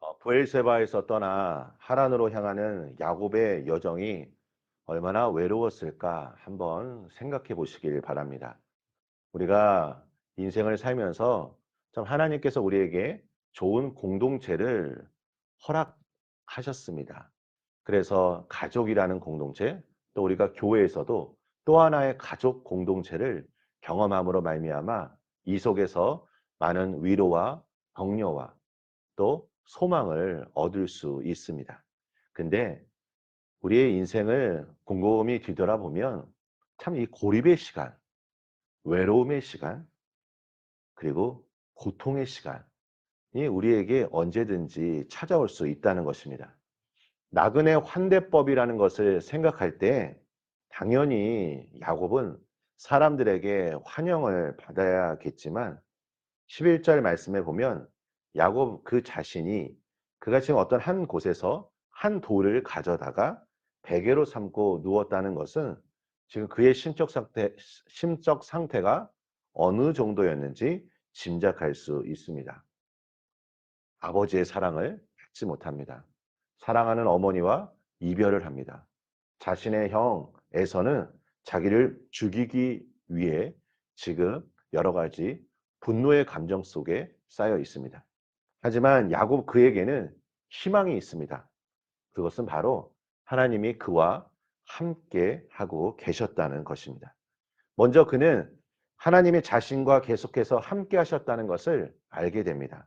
어, 부엘세바에서 떠나 하란으로 향하는 야곱의 여정이 얼마나 외로웠을까 한번 생각해 보시길 바랍니다. 우리가 인생을 살면서 참 하나님께서 우리에게 좋은 공동체를 허락하셨습니다. 그래서 가족이라는 공동체, 또 우리가 교회에서도 또 하나의 가족 공동체를 경험함으로 말미암아 이 속에서 많은 위로와 격려와 또 소망을 얻을 수 있습니다. 근데 우리의 인생을 곰곰이 뒤돌아보면 참 이 고립의 시간, 외로움의 시간, 그리고 고통의 시간이 우리에게 언제든지 찾아올 수 있다는 것입니다. 나그네 환대법이라는 것을 생각할 때 당연히 야곱은 사람들에게 환영을 받아야겠지만 11절 말씀에 보면 야곱 그 자신이 그가 지금 어떤 한 곳에서 한 돌을 가져다가 베개로 삼고 누웠다는 것은 지금 그의 심적 상태, 심적 상태가 어느 정도였는지 짐작할 수 있습니다. 아버지의 사랑을 받지 못합니다. 사랑하는 어머니와 이별을 합니다. 자신의 형 에서는 자기를 죽이기 위해 지금 여러 가지 분노의 감정 속에 쌓여 있습니다. 하지만 야곱 그에게는 희망이 있습니다. 그것은 바로 하나님이 그와 함께 하고 계셨다는 것입니다. 먼저 그는 하나님이 자신과 계속해서 함께 하셨다는 것을 알게 됩니다.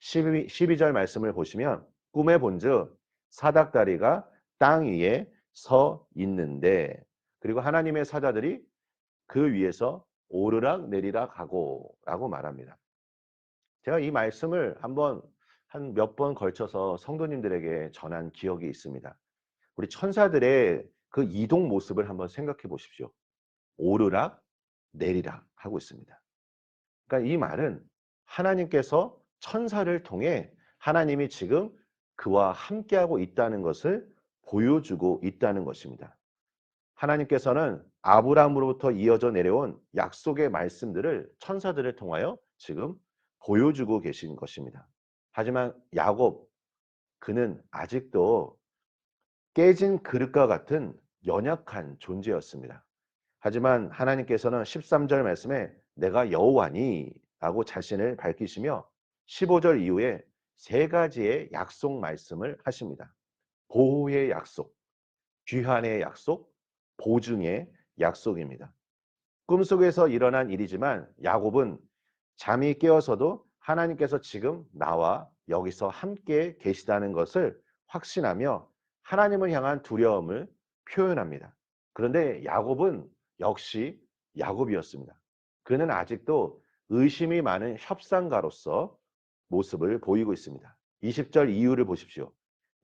12, 12절 말씀을 보시면 꿈에 본즉 사닥다리가 땅 위에 서 있는데 그리고 하나님의 사자들이 그 위에서 오르락 내리락 하고 라고 말합니다. 제가 이 말씀을 한번 한 몇 번 걸쳐서 성도님들에게 전한 기억이 있습니다. 우리 천사들의 그 이동 모습을 한번 생각해 보십시오. 오르락 내리락 하고 있습니다. 그러니까 이 말은 하나님께서 천사를 통해 하나님이 지금 그와 함께하고 있다는 것을 보여주고 있다는 것입니다. 하나님께서는 아브라함으로부터 이어져 내려온 약속의 말씀들을 천사들을 통하여 지금 보여주고 계신 것입니다. 하지만 야곱 그는 아직도 깨진 그릇과 같은 연약한 존재였습니다. 하지만 하나님께서는 13절 말씀에 내가 여호와니 라고 자신을 밝히시며 15절 이후에 세 가지의 약속 말씀을 하십니다. 보호의 약속, 귀환의 약속, 보증의 약속입니다. 꿈속에서 일어난 일이지만 야곱은 잠이 깨어서도 하나님께서 지금 나와 여기서 함께 계시다는 것을 확신하며 하나님을 향한 두려움을 표현합니다. 그런데 야곱은 역시 야곱이었습니다. 그는 아직도 의심이 많은 협상가로서 모습을 보이고 있습니다. 20절 이유를 보십시오.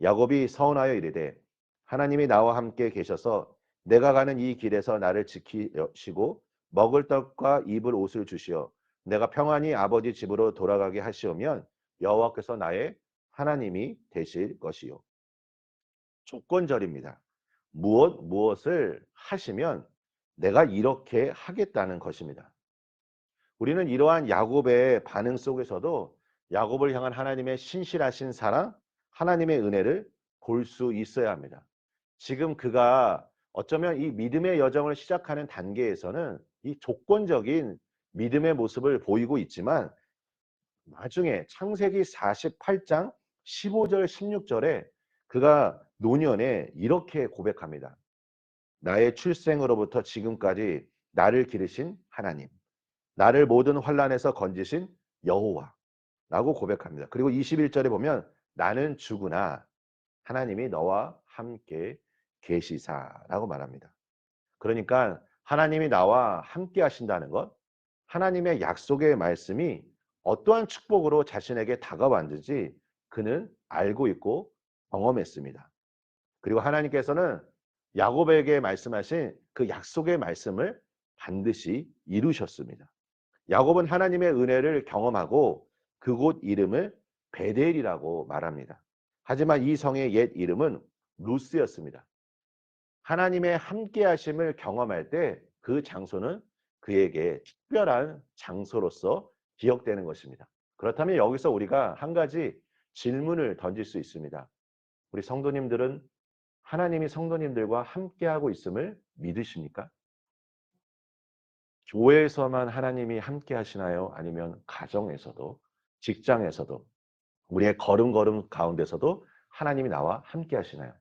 야곱이 서운하여 이르되 하나님이 나와 함께 계셔서 내가 가는 이 길에서 나를 지키시고 먹을 떡과 입을 옷을 주시어 내가 평안히 아버지 집으로 돌아가게 하시오면 여호와께서 나의 하나님이 되실 것이요. 조건절입니다. 무엇 무엇을 하시면 내가 이렇게 하겠다는 것입니다. 우리는 이러한 야곱의 반응 속에서도 야곱을 향한 하나님의 신실하신 사랑, 하나님의 은혜를 볼 수 있어야 합니다. 지금 그가 어쩌면 이 믿음의 여정을 시작하는 단계에서는 이 조건적인 믿음의 모습을 보이고 있지만 나중에 창세기 48장 15절 16절에 그가 노년에 이렇게 고백합니다. 나의 출생으로부터 지금까지 나를 기르신 하나님, 나를 모든 환란에서 건지신 여호와 라고 고백합니다. 그리고 21절에 보면 나는 죽으나 하나님이 너와 함께 계시사라고 말합니다. 그러니까 하나님이 나와 함께 하신다는 것, 하나님의 약속의 말씀이 어떠한 축복으로 자신에게 다가왔는지 그는 알고 있고 경험했습니다. 그리고 하나님께서는 야곱에게 말씀하신 그 약속의 말씀을 반드시 이루셨습니다. 야곱은 하나님의 은혜를 경험하고 그곳 이름을 베델이라고 말합니다. 하지만 이 성의 옛 이름은 루스였습니다. 하나님의 함께 하심을 경험할 때 그 장소는 그에게 특별한 장소로서 기억되는 것입니다. 그렇다면 여기서 우리가 한 가지 질문을 던질 수 있습니다. 우리 성도님들은 하나님이 성도님들과 함께하고 있음을 믿으십니까? 교회에서만 하나님이 함께 하시나요? 아니면 가정에서도, 직장에서도, 우리의 걸음걸음 가운데서도 하나님이 나와 함께 하시나요?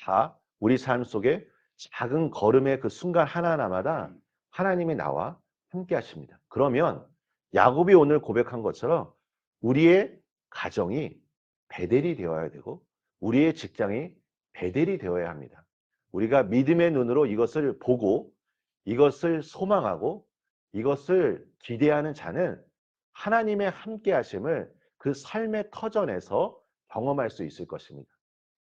다 우리 삶 속에 작은 걸음의 그 순간 하나하나마다 하나님이 나와 함께 하십니다. 그러면 야곱이 오늘 고백한 것처럼 우리의 가정이 베델이 되어야 되고 우리의 직장이 베델이 되어야 합니다. 우리가 믿음의 눈으로 이것을 보고 이것을 소망하고 이것을 기대하는 자는 하나님의 함께 하심을 그 삶의 터전에서 경험할 수 있을 것입니다.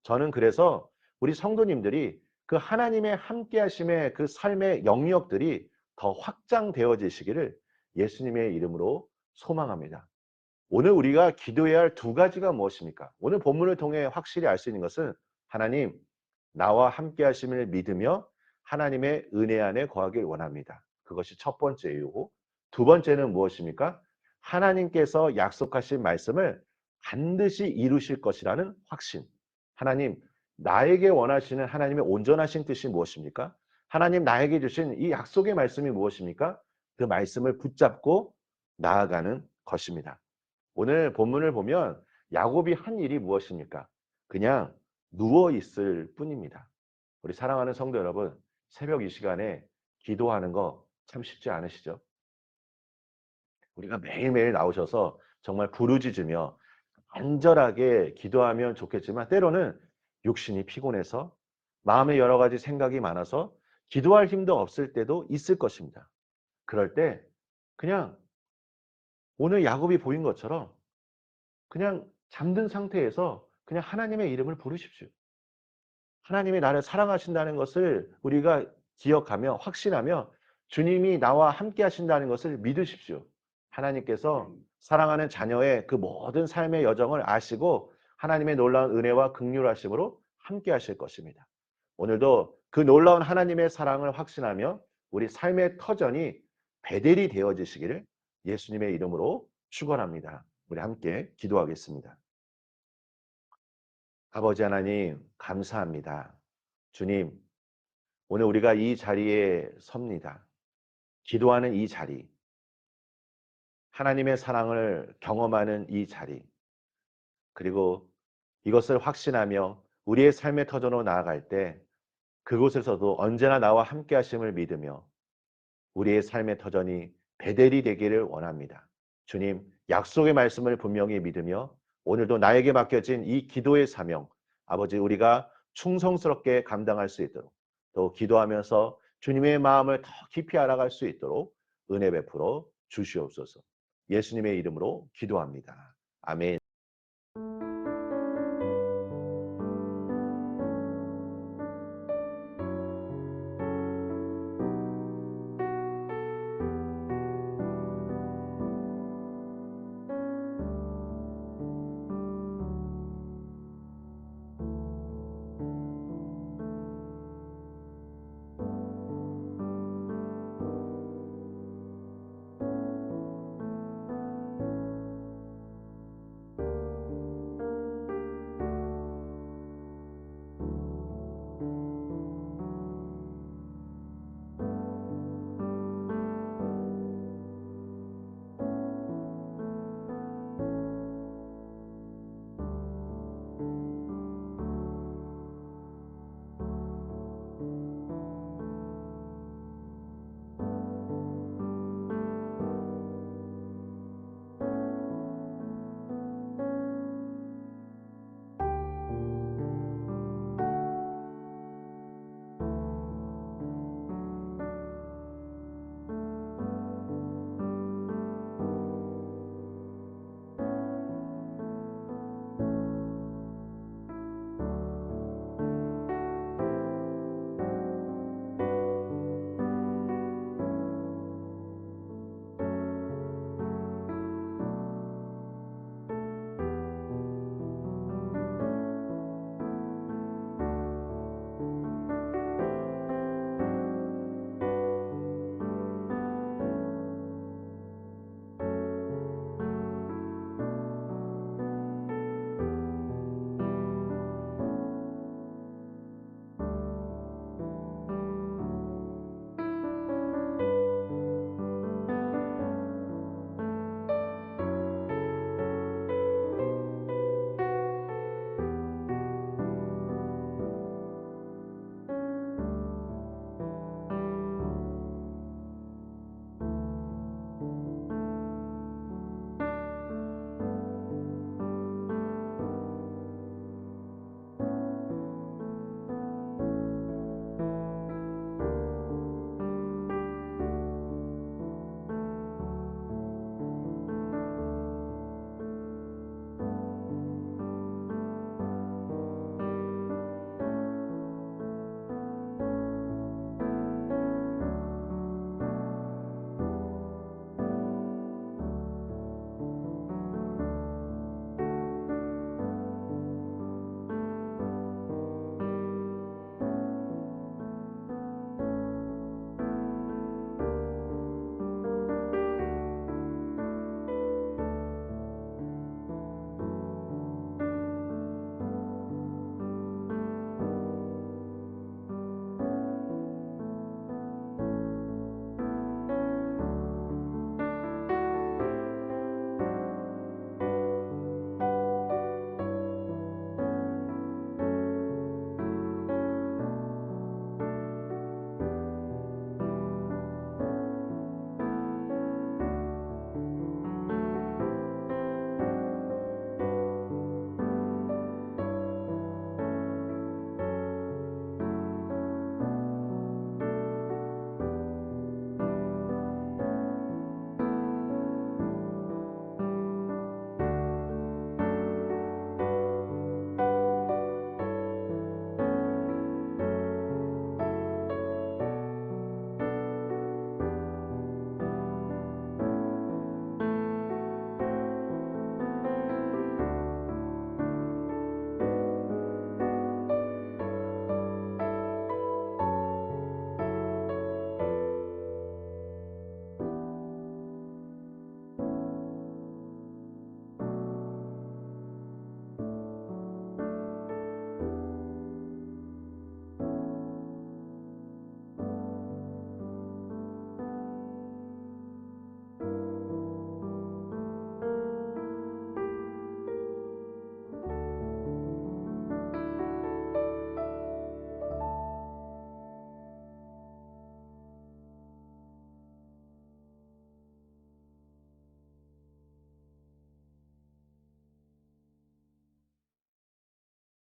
저는 그래서 우리 성도님들이 그 하나님의 함께 하심의 그 삶의 영역들이 더 확장되어지시기를 예수님의 이름으로 소망합니다. 오늘 우리가 기도해야 할 두 가지가 무엇입니까? 오늘 본문을 통해 확실히 알 수 있는 것은 하나님 나와 함께 하심을 믿으며 하나님의 은혜 안에 거하길 원합니다. 그것이 첫 번째 이유고 두 번째는 무엇입니까? 하나님께서 약속하신 말씀을 반드시 이루실 것이라는 확신. 하나님 나에게 원하시는 하나님의 온전하신 뜻이 무엇입니까? 하나님 나에게 주신 이 약속의 말씀이 무엇입니까? 그 말씀을 붙잡고 나아가는 것입니다. 오늘 본문을 보면 야곱이 한 일이 무엇입니까? 그냥 누워 있을 뿐입니다. 우리 사랑하는 성도 여러분, 새벽 이 시간에 기도하는 거 참 쉽지 않으시죠? 우리가 매일매일 나오셔서 정말 부르짖으며 간절하게 기도하면 좋겠지만 때로는 육신이 피곤해서 마음에 여러 가지 생각이 많아서 기도할 힘도 없을 때도 있을 것입니다. 그럴 때 그냥 오늘 야곱이 보인 것처럼 그냥 잠든 상태에서 그냥 하나님의 이름을 부르십시오. 하나님이 나를 사랑하신다는 것을 우리가 기억하며 확신하며 주님이 나와 함께 하신다는 것을 믿으십시오. 하나님께서 사랑하는 자녀의 그 모든 삶의 여정을 아시고 하나님의 놀라운 은혜와 극률하심으로 함께 하실 것입니다. 오늘도 그 놀라운 하나님의 사랑을 확신하며 우리 삶의 터전이 베델이 되어지시기를 예수님의 이름으로 축원합니다. 우리 함께 기도하겠습니다. 아버지 하나님 감사합니다. 주님 오늘 우리가 이 자리에 섭니다. 기도하는 이 자리 하나님의 사랑을 경험하는 이 자리 그리고 이것을 확신하며 우리의 삶의 터전으로 나아갈 때 그곳에서도 언제나 나와 함께 하심을 믿으며 우리의 삶의 터전이 베델이 되기를 원합니다. 주님, 약속의 말씀을 분명히 믿으며 오늘도 나에게 맡겨진 이 기도의 사명, 아버지 우리가 충성스럽게 감당할 수 있도록 또 기도하면서 주님의 마음을 더 깊이 알아갈 수 있도록 은혜 베풀어 주시옵소서. 예수님의 이름으로 기도합니다. 아멘.